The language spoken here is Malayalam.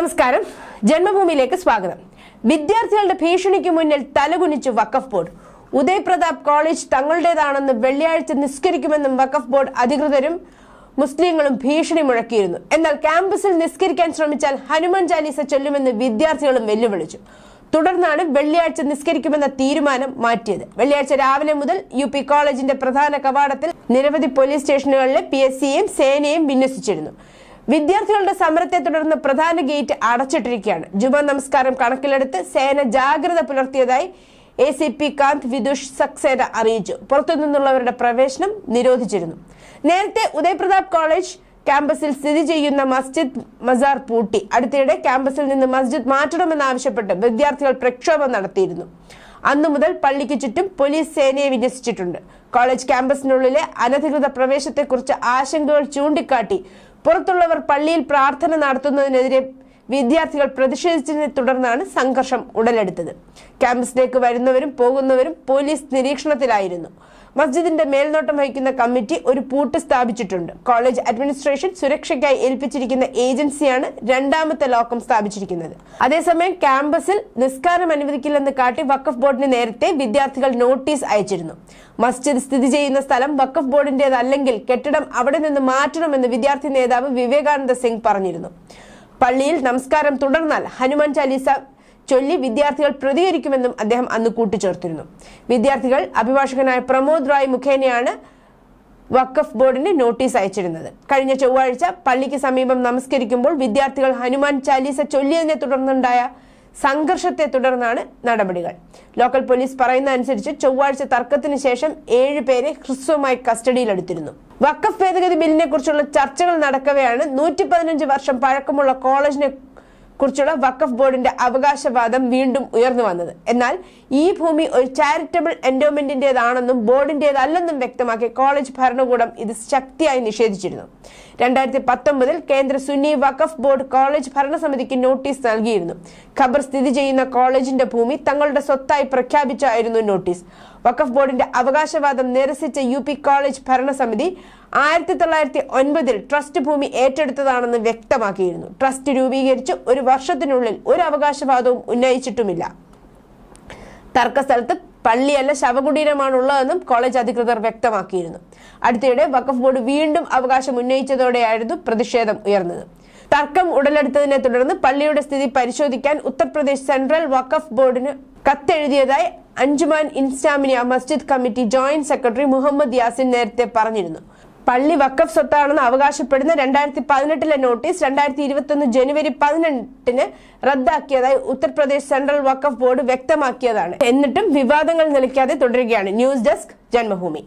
നമസ്കാരം. ജന്മഭൂമിയിലേക്ക് സ്വാഗതം. വിദ്യാർത്ഥികളുടെ ഭീഷണിക്ക് മുന്നിൽ തലകുനിച്ച് വഖഫ് ബോർഡ്. ഉദയ് പ്രതാപ് കോളേജ് തങ്ങളുടേതാണെന്ന് വെള്ളിയാഴ്ച നിസ്കരിക്കുമെന്നും വഖഫ് ബോർഡ് അധികൃതരും മുസ്ലിങ്ങളും ഭീഷണി മുഴക്കിയിരുന്നു. എന്നാൽ ക്യാമ്പസിൽ നിസ്കരിക്കാൻ ശ്രമിച്ചാൽ ഹനുമാൻ ചാലീസ ചൊല്ലുമെന്ന് വിദ്യാർത്ഥികളും വെല്ലുവിളിച്ചു. തുടർന്നാണ് വെള്ളിയാഴ്ച നിസ്കരിക്കുമെന്ന തീരുമാനം മാറ്റിയത്. വെള്ളിയാഴ്ച രാവിലെ മുതൽ യു പി കോളേജിന്റെ പ്രധാന കവാടത്തിൽ നിരവധി പോലീസ് സ്റ്റേഷനുകളിലെ പി എസ് സിയെയും സേനയും വിന്യസിച്ചിരുന്നു. വിദ്യാർത്ഥികളുടെ സമരത്തെ തുടർന്ന് പ്രധാന ഗേറ്റ് അടച്ചിട്ടിരിക്കുകയാണ്. ജുമ നമസ്കാരം കണക്കിലെടുത്ത് സേന ജാഗ്രത പുലർത്തിയതായി A C P Kant Vidush Saxena അറിയിച്ചു. പുറത്തുനിന്നുള്ളവരുടെ പ്രവേശനം നിരോധിച്ചിരുന്നു. നേരത്തെ ഉദയപ്രതാപ് കോളേജ് ക്യാമ്പസിൽ സ്ഥിതി ചെയ്യുന്ന മസ്ജിദ് മസാർ പൂട്ടി. അടുത്തിടെ ക്യാമ്പസിൽ നിന്ന് മസ്ജിദ് മാറ്റണമെന്നാവശ്യപ്പെട്ട് വിദ്യാർത്ഥികൾ പ്രക്ഷോഭം നടത്തിയിരുന്നു. അന്നു മുതൽ പള്ളിക്ക് ചുറ്റും പോലീസ് സേനയെ വിന്യസിച്ചിട്ടുണ്ട്. കോളേജ് ക്യാമ്പസിനുള്ളിലെ അനധികൃത പ്രവേശത്തെക്കുറിച്ച് ആശങ്കകൾ ചൂണ്ടിക്കാട്ടി പുറത്തുള്ളവർ പള്ളിയിൽ പ്രാർത്ഥന നടത്തുന്നതിനെതിരെ വിദ്യാർത്ഥികൾ പ്രതിഷേധിച്ചതിനെ തുടർന്നാണ് സംഘർഷം ഉടലെടുത്തത്. ക്യാമ്പസിലേക്ക് വരുന്നവരും പോകുന്നവരും പോലീസ് നിരീക്ഷണത്തിലായിരുന്നു. മസ്ജിദിന്റെ മേൽനോട്ടം വഹിക്കുന്ന കമ്മിറ്റി ഒരു പൂട്ട് സ്ഥാപിച്ചിട്ടുണ്ട്. കോളേജ് അഡ്മിനിസ്ട്രേഷൻ സുരക്ഷയ്ക്കായി ഏൽപ്പിച്ചിരിക്കുന്ന ഏജൻസിയാണ് രണ്ടാമത്തെ ലോക്കം സ്ഥാപിച്ചിരിക്കുന്നത്. അതേസമയം ക്യാമ്പസിൽ നിസ്കാരം അനുവദിക്കില്ലെന്ന് കാട്ടി വഖഫ് ബോർഡിന് നേരത്തെ വിദ്യാർത്ഥികൾ നോട്ടീസ് അയച്ചിരുന്നു. മസ്ജിദ് സ്ഥിതി ചെയ്യുന്ന സ്ഥലം വഖഫ് ബോർഡിന്റേതല്ലെങ്കിൽ കെട്ടിടം അവിടെ നിന്ന് മാറ്റണമെന്ന് വിദ്യാർത്ഥി നേതാവ് വിവേകാനന്ദ സിംഗ് പറഞ്ഞിരുന്നു. പള്ളിയിൽ നമസ്കാരം തുടർന്നാൽ ഹനുമാൻ ചാലീസ ചൊല്ലി വിദ്യാർത്ഥികൾ പ്രതികരിക്കുമെന്നും അദ്ദേഹം അന്ന് കൂട്ടിച്ചേർത്തിരുന്നു. വിദ്യാർത്ഥികൾ അഭിഭാഷകനായ പ്രമോദ് റായ് മുഖേനയാണ് വഖഫ് ബോർഡിന് നോട്ടീസ് അയച്ചിരുന്നത്. കഴിഞ്ഞ ചൊവ്വാഴ്ച പള്ളിക്ക് സമീപം നമസ്കരിക്കുമ്പോൾ വിദ്യാർത്ഥികൾ ഹനുമാൻ ചാലീസ ചൊല്ലിയതിനെ തുടർന്നുണ്ടായ സംഘർഷത്തെ തുടർന്നാണ് നടപടികൾ. ലോക്കൽ പോലീസ് പറയുന്ന അനുസരിച്ച് ചൊവ്വാഴ്ച തർക്കത്തിന് ശേഷം ഏഴ് പേരെ ഹ്രസ്വമായി കസ്റ്റഡിയിലെടുത്തിരുന്നു. വക്കഫ് ഭേദഗതി ബില്ലിനെ കുറിച്ചുള്ള ചർച്ചകൾ നടക്കവെയാണ് നൂറ്റി പതിനഞ്ച് വർഷം പഴക്കമുള്ള കോളേജിനെ കുറിച്ചുള്ള വഖഫ് ബോർഡിന്റെ അവകാശവാദം വീണ്ടും ഉയർന്നു വന്നത്. എന്നാൽ ഈ ഭൂമി ഒരു ചാരിറ്റബിൾ എൻഡോമെന്റിന്റേതാണെന്നും ബോർഡിന്റേതല്ലെന്നും വ്യക്തമാക്കി കോളേജ് ഭരണകൂടം ഇത് ശക്തിയായി നിഷേധിച്ചിരുന്നു. രണ്ടായിരത്തി പത്തൊമ്പതിൽ കേന്ദ്ര സുന്നി വഖഫ് ബോർഡ് കോളേജ് ഭരണസമിതിക്ക് നോട്ടീസ് നൽകിയിരുന്നു. ഖബർ സ്ഥിതി ചെയ്യുന്ന കോളേജിന്റെ ഭൂമി തങ്ങളുടെ സ്വത്തായി പ്രഖ്യാപിച്ചായിരുന്നു നോട്ടീസ്. വഖഫ് ബോർഡിന്റെ അവകാശവാദം നിരസിച്ച യു പി കോളേജ് ഭരണസമിതി ആയിരത്തി തൊള്ളായിരത്തി ഒൻപതിൽ ട്രസ്റ്റ് ഭൂമി ഏറ്റെടുത്തതാണെന്ന് വ്യക്തമാക്കിയിരുന്നു. ട്രസ്റ്റ് രൂപീകരിച്ച് ഒരു വർഷത്തിനുള്ളിൽ ഒരു അവകാശവാദവും ഉന്നയിച്ചിട്ടുമില്ല. തർക്കസ്ഥലത്ത് പള്ളിയല്ല ശവകുടീരമാണുള്ളതെന്നും കോളേജ് അധികൃതർ വ്യക്തമാക്കിയിരുന്നു. അടുത്തിടെ വഖഫ് ബോർഡ് വീണ്ടും അവകാശം ഉന്നയിച്ചതോടെയായിരുന്നു പ്രതിഷേധം ഉയർന്നത്. തർക്കം ഉടലെടുത്തതിനെ തുടർന്ന് പള്ളിയുടെ സ്ഥിതി പരിശോധിക്കാൻ ഉത്തർപ്രദേശ് സെൻട്രൽ വഖഫ് ബോർഡിന് കത്തെഴുതിയതായി Anjuman Intezamia Masjid committee joint secretary Muhammad Yasin നേരത്തെ പറഞ്ഞിരുന്നു. പള്ളി വക്കഫ് സ്വത്താണെന്ന് അവകാശപ്പെടുന്ന രണ്ടായിരത്തി പതിനെട്ടിലെ നോട്ടീസ് രണ്ടായിരത്തി ഇരുപത്തി ജനുവരി പതിനെട്ടിന് റദ്ദാക്കിയതായി ഉത്തർപ്രദേശ് സെൻട്രൽ വക്കഫ് ബോർഡ് വ്യക്തമാക്കിയതാണ്. എന്നിട്ടും വിവാദങ്ങൾ നിലയ്ക്കാതെ തുടരുകയാണ്. News desk Janmabhumi.